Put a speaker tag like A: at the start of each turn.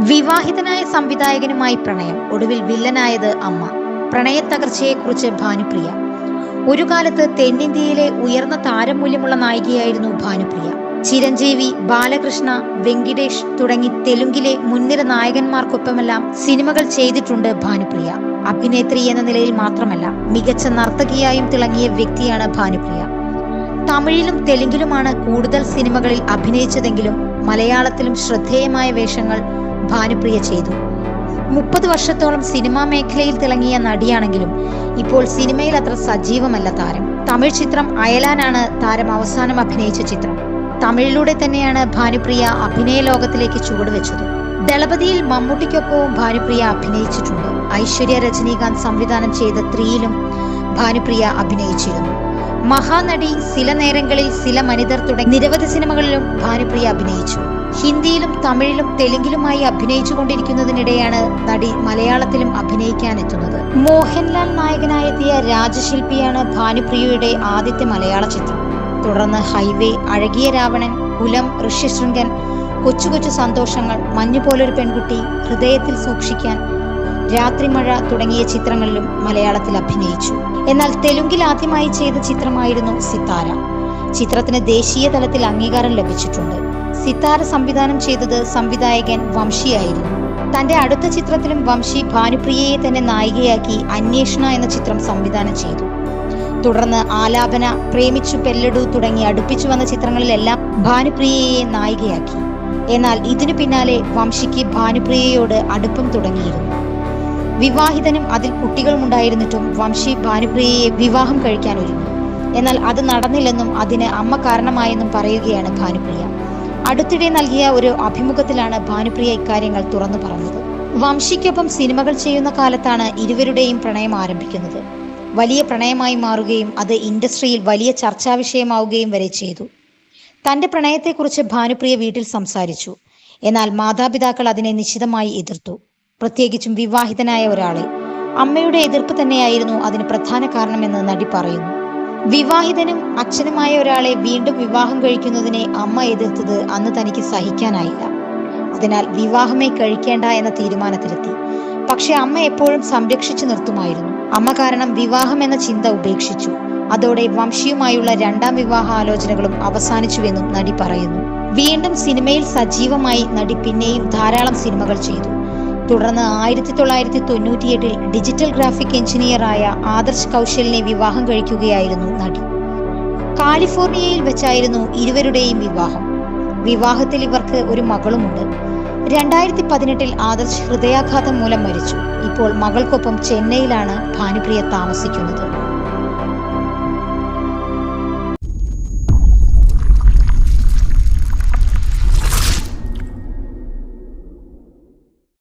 A: വിവാഹിതനായ സംവിധായകനുമായി പ്രണയം. ഒടുവിൽ വില്ലനായത് അമ്മ. പ്രണയത്തകർച്ചയെക്കുറിച്ച് ഭാനുപ്രിയ. ഒരു കാലത്ത് തെന്നിന്ത്യയിലെ ഉയർന്ന താരമൂല്യമുള്ള നായികയായിരുന്നു ഭാനുപ്രിയ. ചിരഞ്ജീവി ബാലകൃഷ്ണ വെങ്കിടേഷ് തുടങ്ങി തെലുങ്കിലെ മുൻനിര നായകന്മാർക്കൊപ്പമെല്ലാം സിനിമകൾ ചെയ്തിട്ടുണ്ട് ഭാനുപ്രിയ. അഭിനേത്രി എന്ന നിലയിൽ മാത്രമല്ല മികച്ച നർത്തകിയായും തിളങ്ങിയ വ്യക്തിയാണ് ഭാനുപ്രിയ. തമിഴിലും തെലുങ്കിലുമാണ് കൂടുതൽ സിനിമകളിൽ അഭിനയിച്ചതെങ്കിലും മലയാളത്തിലും ശ്രദ്ധേയമായ വേഷങ്ങൾ ഭാനുപ്രിയ ചെയ്തു. മുപ്പത് വർഷത്തോളം സിനിമാ മേഖലയിൽ തിളങ്ങിയ നടിയാണെങ്കിലും ഇപ്പോൾ സിനിമയിൽ അത്ര സജീവമല്ല താരം. തമിഴ് ചിത്രം അയലാനാണ് താരം അവസാനം അഭിനയിച്ച ചിത്രം. തമിഴിലൂടെ തന്നെയാണ് ഭാനുപ്രിയ അഭിനയ ലോകത്തിലേക്ക് ചുവടുവെച്ചത് ദളപതിയിൽ മമ്മൂട്ടിക്കൊപ്പവും ഭാനുപ്രിയ അഭിനയിച്ചിട്ടുണ്ട്. ഐശ്വര്യ രജനീകാന്ത് സംവിധാനം ചെയ്ത ത്രീയിലും ഭാനുപ്രിയ അഭിനയിച്ചിരുന്നു. മഹാനടി ചില നേരങ്ങളിൽ ചില മനിതർ തുടങ്ങി നിരവധി സിനിമകളിലും ഭാനുപ്രിയ അഭിനയിച്ചു. ഹിന്ദിയിലും തമിഴിലും തെലുങ്കിലുമായി അഭിനയിച്ചു കൊണ്ടിരിക്കുന്നതിനിടെയാണ് നടി മലയാളത്തിലും അഭിനയിക്കാനെത്തുന്നത്. മോഹൻലാൽ നായകനായെത്തിയ രാജശില്പിയാണ് ഭാനുപ്രിയയുടെ ആദ്യത്തെ മലയാള ചിത്രം. തുടർന്ന് ഹൈവേ അഴകിയ രാവണൻ കുലം ഋഷ്യശൃംഗൻ കൊച്ചു കൊച്ചു സന്തോഷങ്ങൾ മഞ്ഞു പോലൊരു പെൺകുട്ടി ഹൃദയത്തിൽ സൂക്ഷിക്കാൻ രാത്രിമഴ തുടങ്ങിയ ചിത്രങ്ങളിലും മലയാളത്തിൽ അഭിനയിച്ചു. എന്നാൽ തെലുങ്കിൽ ആദ്യമായി ചെയ്ത ചിത്രമായിരുന്നു സിത്താര. ചിത്രത്തിന് ദേശീയ തലത്തിൽ അംഗീകാരം ലഭിച്ചിട്ടുണ്ട്. സിത്താര സംവിധാനം ചെയ്തത് സംവിധായകൻ വംശിയായിരുന്നു. തന്റെ അടുത്ത ചിത്രത്തിലും വംശി ഭാനുപ്രിയയെ തന്നെ നായികയാക്കി അന്വേഷണ എന്ന ചിത്രം സംവിധാനം ചെയ്തു. തുടർന്ന് ആലാപന പ്രേമിച്ചു പെല്ലടു തുടങ്ങി അടുപ്പിച്ചു വന്ന ചിത്രങ്ങളിലെല്ലാം ഭാനുപ്രിയയെ നായികയാക്കി. എന്നാൽ ഇതിനു പിന്നാലെ വംശിക്ക് ഭാനുപ്രിയയോട് അടുപ്പം തുടങ്ങിയിരുന്നു. വിവാഹിതനും അതിൽ കുട്ടികളുമുണ്ടായിരുന്നിട്ടും വംശി ഭാനുപ്രിയയെ വിവാഹം കഴിക്കാൻ ഒരുങ്ങി. എന്നാൽ അത് നടന്നില്ലെന്നും അതിന് അമ്മ കാരണമായെന്നും പറയുകയാണ് ഭാനുപ്രിയ. അടുത്തിടെ നൽകിയ ഒരു അഭിമുഖത്തിലാണ് ഭാനുപ്രിയ ഇക്കാര്യങ്ങൾ തുറന്നു പറഞ്ഞത്. വംശിക്കൊപ്പം സിനിമകൾ ചെയ്യുന്ന കാലത്താണ് ഇരുവരുടെയും പ്രണയം ആരംഭിക്കുന്നത്. വലിയ പ്രണയമായി മാറുകയും അത് ഇൻഡസ്ട്രിയിൽ വലിയ ചർച്ചാ വിഷയമാവുകയും വരെ ചെയ്തു. തന്റെ പ്രണയത്തെക്കുറിച്ച് ഭാനുപ്രിയ വീട്ടിൽ സംസാരിച്ചു. എന്നാൽ മാതാപിതാക്കൾ അതിനെ നിശിതമായി എതിർത്തു. പ്രത്യേകിച്ചും വിവാഹിതനായ ഒരാളെ. അമ്മയുടെ എതിർപ്പ് തന്നെയായിരുന്നു അതിന് പ്രധാന കാരണമെന്ന് നടി പറയുന്നു. വിവാഹിതനും അച്ഛനുമായ ഒരാളെ വീണ്ടും വിവാഹം കഴിക്കുന്നതിനെ അമ്മ എതിർത്തത് അന്ന് തനിക്ക് സഹിക്കാനായില്ല. അതിനാൽ വിവാഹമേ കഴിക്കേണ്ട എന്ന തീരുമാനത്തിലെത്തി. പക്ഷെ അമ്മ എപ്പോഴും സംരക്ഷിച്ചു നിർത്തുമായിരുന്നു. അമ്മ കാരണം വിവാഹം എന്ന ചിന്ത ഉപേക്ഷിച്ചു. അതോടെ വംശിയുമായുള്ള രണ്ടാം വിവാഹ ആലോചനകളും അവസാനിച്ചുവെന്നും നടി പറയുന്നു. വീണ്ടും സിനിമയിൽ സജീവമായി നടി പിന്നെയും ധാരാളം സിനിമകൾ ചെയ്തു. തുടർന്ന് ആയിരത്തി തൊള്ളായിരത്തി തൊണ്ണൂറ്റിയെട്ടിൽ ഡിജിറ്റൽ ഗ്രാഫിക് എഞ്ചിനീയറായ ആദർശ് കൗശലിനെ വിവാഹം കഴിക്കുകയായിരുന്നു നടി. കാലിഫോർണിയയിൽ വെച്ചായിരുന്നു ഇരുവരുടെയും വിവാഹം. വിവാഹത്തിൽ ഇവർക്ക് ഒരു മകളുമുണ്ട്. രണ്ടായിരത്തി പതിനെട്ടിൽ ആദർശ് ഹൃദയാഘാതം മൂലം മരിച്ചു. ഇപ്പോൾ മകൾക്കൊപ്പം ചെന്നൈയിലാണ് ഭാനുപ്രിയ താമസിക്കുന്നത്.